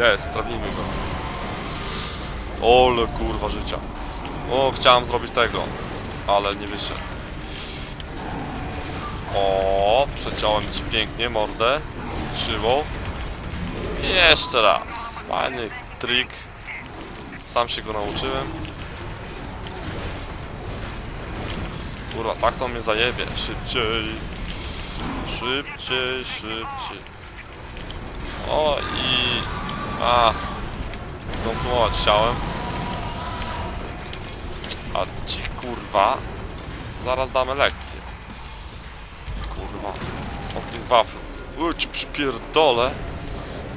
Jest, trafimy go. Ole kurwa życia. O, chciałem zrobić tego, ale nie wyszedł. O, przeciąłem ci pięknie mordę. Krzywą. I jeszcze raz. Fajny trik. Sam się go nauczyłem. Kurwa, tak to mnie zajebie. Szybciej. Szybciej, szybciej. O i... A. Skonsumować chciałem. A ci kurwa. Zaraz damy lekcję. Kurwa. Od tych. Uj, ci przypierdolę.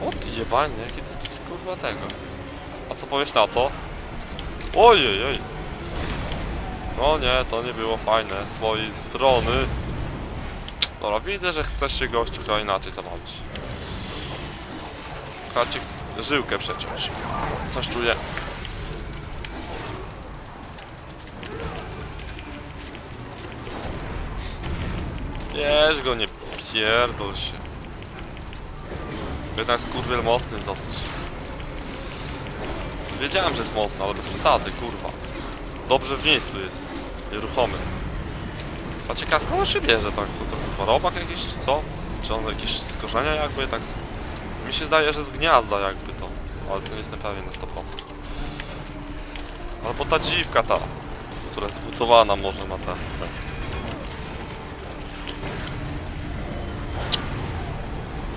O ty jebanie, jaki to kurwa tego. A co powiesz na to? Ojej, oj. No nie, to nie było fajne z twojej strony. Dobra, widzę, że chcesz się gościu trochę inaczej zabawić. Chyba ci żyłkę przeciąć. Coś czuję. Bierz go, nie pierdol się. Jednak skurwiel mocny dosyć. Wiedziałem, że jest mocny, ale bez przesady, kurwa. Dobrze w miejscu jest. Nieruchomy. A ciekawe skąd on się bierze, tak? To, to chyba robak jakiś, co? Czy on jakieś z korzenia jakby, tak... Mi się zdaje, że z gniazda jakby to. Ale to nie jestem pewien na 100%. Albo ta dziwka ta, która jest zbudowana może ma ten.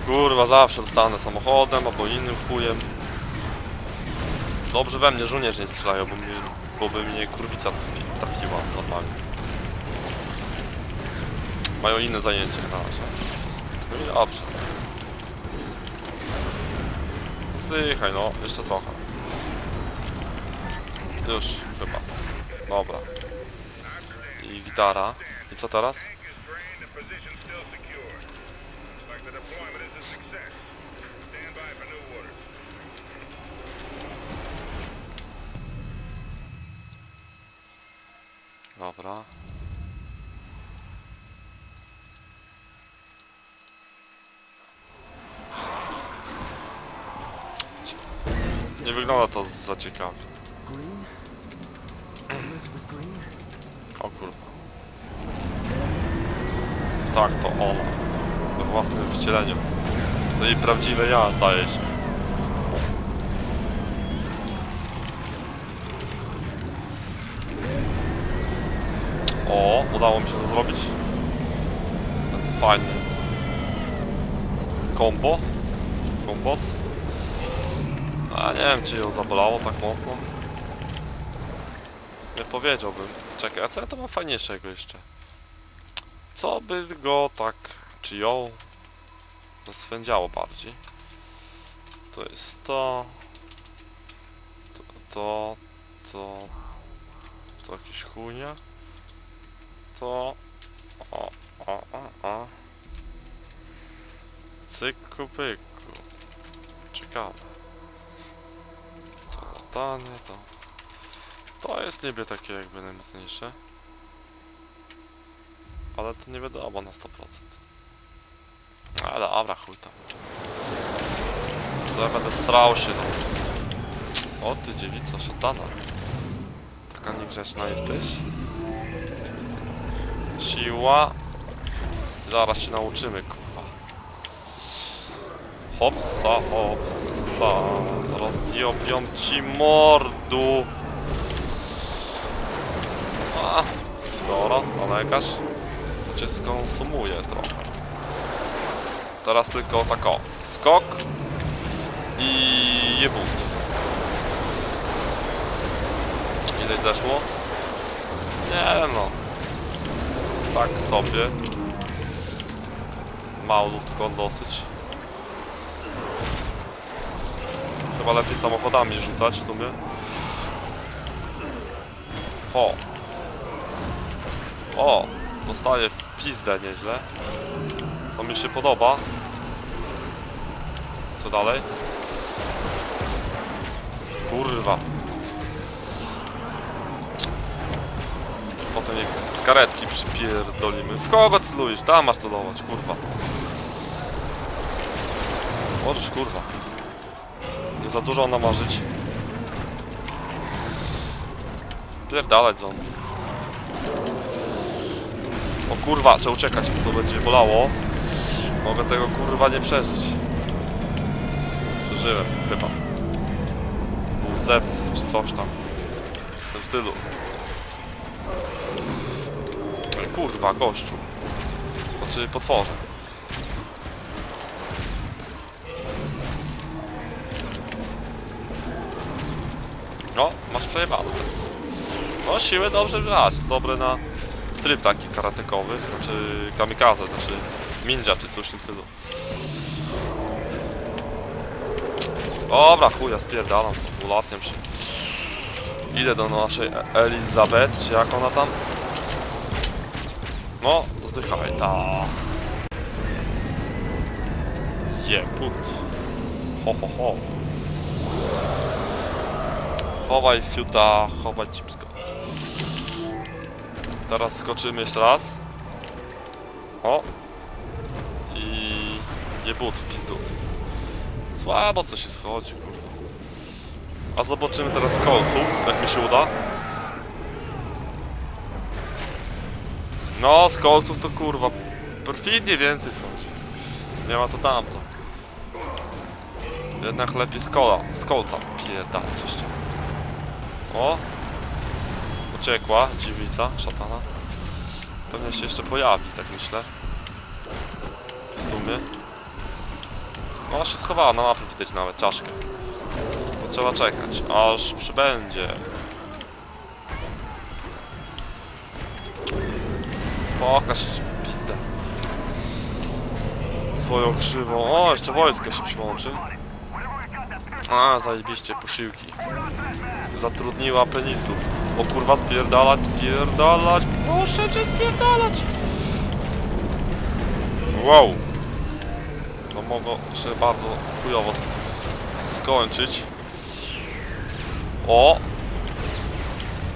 Kurwa, zawsze dostanę samochodem albo innym chujem. Dobrze we mnie żołnierze nie strzelają, bo, mnie, bo by mnie kurwica trafi- trafiła normalnie. Mają inne zajęcie na razie. No. Zdychaj no, jeszcze trochę. Już, chyba. Dobra. I gitara. I co teraz? Tank Nie wygląda to za ciekawie. O kurwa. Tak, to ona. We własnym wcieleniu. To jej prawdziwe ja, zdaje się. O, udało mi się to zrobić. Fajny kombo. Kombos. A nie wiem, czy ją zabolało tak mocno. Nie powiedziałbym. Czekaj, a co ja to mam fajniejszego jeszcze? Co by go tak, czy ją rozswędziało bardziej? To jest to... To, to... To... To jakieś? To... O, o, o, o. Cyku pyku. Ciekawe. To to... Jest niby takie jakby najmocniejsze. Ale to nie wiadomo na 100%. Ale dobra, chuj tam. Ja będę strał się no. O ty dziewico, szatana. Taka niegrzeczna jesteś. Siła. Zaraz się nauczymy, kurwa. Hopsa, hopsa. Rozjobią ci mordu. A, skoro nalegasz, to cię skonsumuje trochę. Teraz tylko tak o, skok i jebut. Ile zeszło? Nie no. Tak sobie. Malutko dosyć. Chyba lepiej samochodami rzucać w sumie. O, o, dostaję w pizdę nieźle. To mi się podoba. Co dalej? Kurwa. Potem jak z karetki przypierdolimy. W kogo celujesz? Tam masz celować, kurwa. Możesz, kurwa. Nie za dużo namarzyć. Pierdalać zombie. O kurwa, trzeba uciekać, bo to będzie bolało. Mogę tego kurwa nie przeżyć. Przeżyłem, chyba. Był zew, czy coś tam. W tym stylu. Kurwa, gościu. Znaczy potworze. No, masz przejebane teraz. No, siły dobrze brać. Dobre na tryb taki karatekowy. Znaczy kamikaze, znaczy ninja czy coś w tym stylu. Dobra, chuja, spierdalam to, ulatniam się. Idę do naszej E- Elizabeth, czy jak ona tam? No, zdychaj, ta. Je, put. Ho, ho, ho. Chowaj fiuta, chowaj cipsko. Teraz skoczymy jeszcze raz. O. I... Nie but w pizdut. Słabo co się schodzi, kurwa. A zobaczymy teraz kolców, jak mi się uda. No, z kolców to kurwa perfidnie więcej schodzi. Nie ma to tamto. Jednak lepiej z kola, z kolca pierdalać jeszcze. O! Uciekła dziewica, szatana. Pewnie się jeszcze pojawi, tak myślę. W sumie. No, się schowała na mapie, widać nawet czaszkę. To trzeba czekać, aż przybędzie. Pokaż pizdę. Swoją krzywą. O, jeszcze wojsko się przyłączy. A, zajebiście, posiłki. Zatrudniła penisów. O kurwa, spierdalać, spierdalać. Proszę cię spierdalać. Wow. To mogło się bardzo chujowo skończyć. O!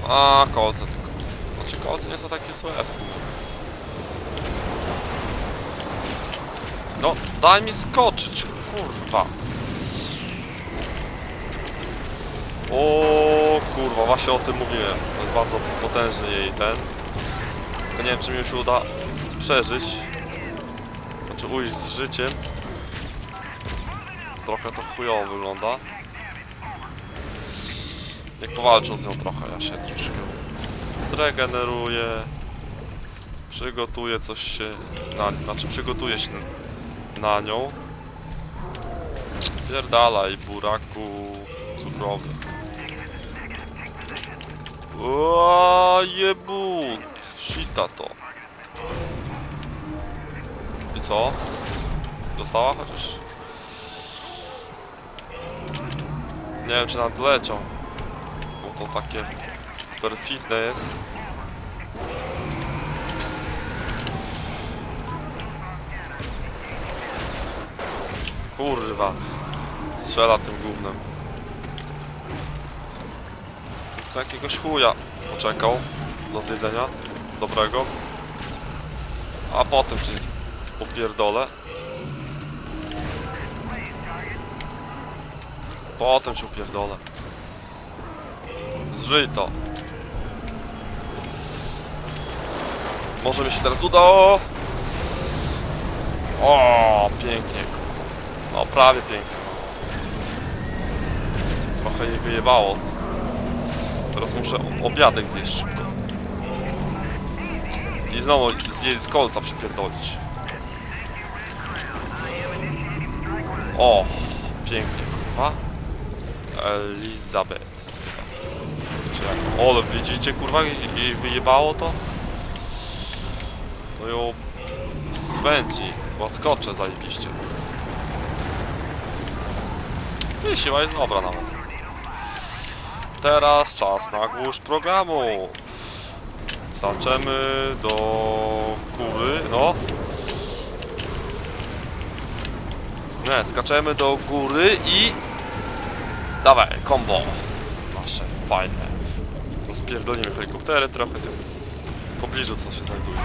A, kolce tylko. Znaczy kolce nie są takie złe w sumie. No, daj mi skoczyć, kurwa. O kurwa, właśnie o tym mówiłem. To jest bardzo potężny jej ten. Nie wiem, czy mi się uda przeżyć. Znaczy ujść z życiem. Trochę to chujowo wygląda. Niech powalczą z nią trochę, ja się troszkę zregeneruję. Przygotuję coś się na... Znaczy przygotuję się na nią. Pierdalaj, buraku cukrowy. O, jebut! Shita to. I co? Dostała chociaż? Nie wiem czy nadleciał. Bo to takie perfidne jest. Kurwa. Strzela tym gównem. To jakiegoś chuja poczekał do zjedzenia dobrego. A potem ci popierdolę. Potem ci upierdolę. Zżyj to. Może mi się teraz uda. O, o pięknie. No prawie pięknie. Trochę jej wyjebało. Teraz muszę obiadek zjeść szybko. I znowu zjeść z kolca przypierdolić. O, pięknie, kurwa. Elizabeth. Ole, widzicie, kurwa, jej wyjebało to? To ją swędzi. Łaskocze zajebiście. I siła jest dobra nawet. Teraz czas na gwóźdź programu. Skaczemy do góry, no. Nie, skaczemy do góry i... Dawaj, combo. Nasze, fajne. Rozpierdolimy helikoptery trochę tym w pobliżu co się znajduje.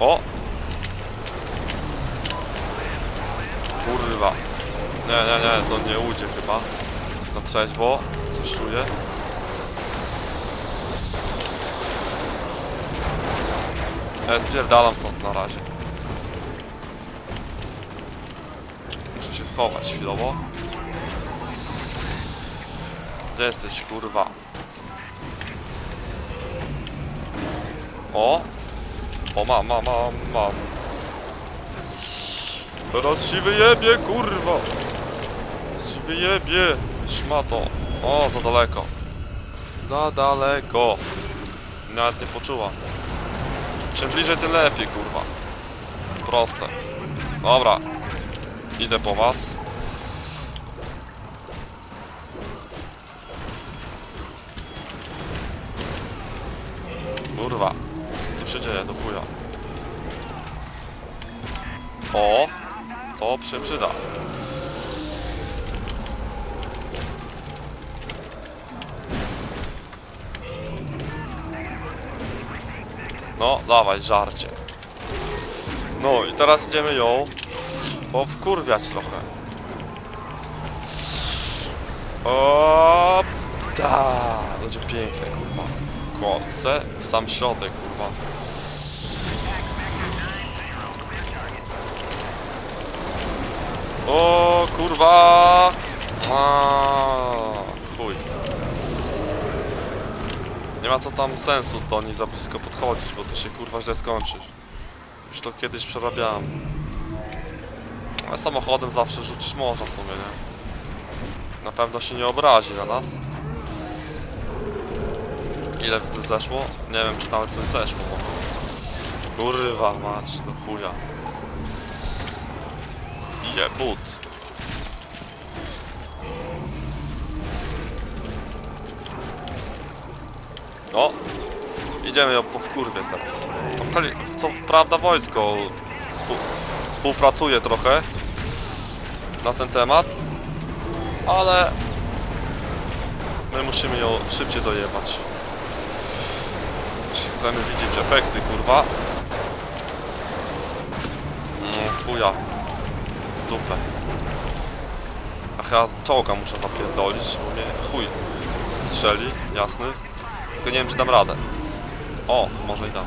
O! Kurwa. Nie, nie, nie, to nie ujdzie chyba. Na trzeźwo. Coś czuję. Ja spierdalam stąd na razie. Muszę się schować chwilowo. Gdzie jesteś, kurwa? O! O, mam, mam, mam, mam. Teraz ci wyjebie, kurwa! Wyjebie! Szmato. O, za daleko. Za daleko. Nawet nie poczuła. Czym bliżej, tym lepiej, kurwa. Proste. Dobra. Idę po was. Kurwa. Co tu się dzieje, do chuja. O! To się przyda. No, dawaj, żarcie. No i teraz idziemy ją powkurwiać trochę. O, da, będzie pięknie, kurwa. Kolce w sam środek, kurwa. O, kurwa! A, ma co tam sensu do niej za blisko podchodzić, bo to się kurwa źle skończy. Już to kiedyś przerabiałem. Ale samochodem zawsze rzucić można w sumie, nie? Na pewno się nie obrazi na nas. Ile tu zeszło? Nie wiem, czy nawet coś zeszło. Kurwa mać, do chuja. Jebut. O! Idziemy ją powkurwiać teraz. No, kali- Co prawda wojsko współ, współpracuje trochę na ten temat, ale my musimy ją szybciej dojebać. Jeśli chcemy widzieć efekty, kurwa. No, chuja. Dupę. A chyba czołga muszę zapierdolić, bo mnie chuj strzeli, jasny. Tylko nie wiem, czy dam radę. O, może i dam.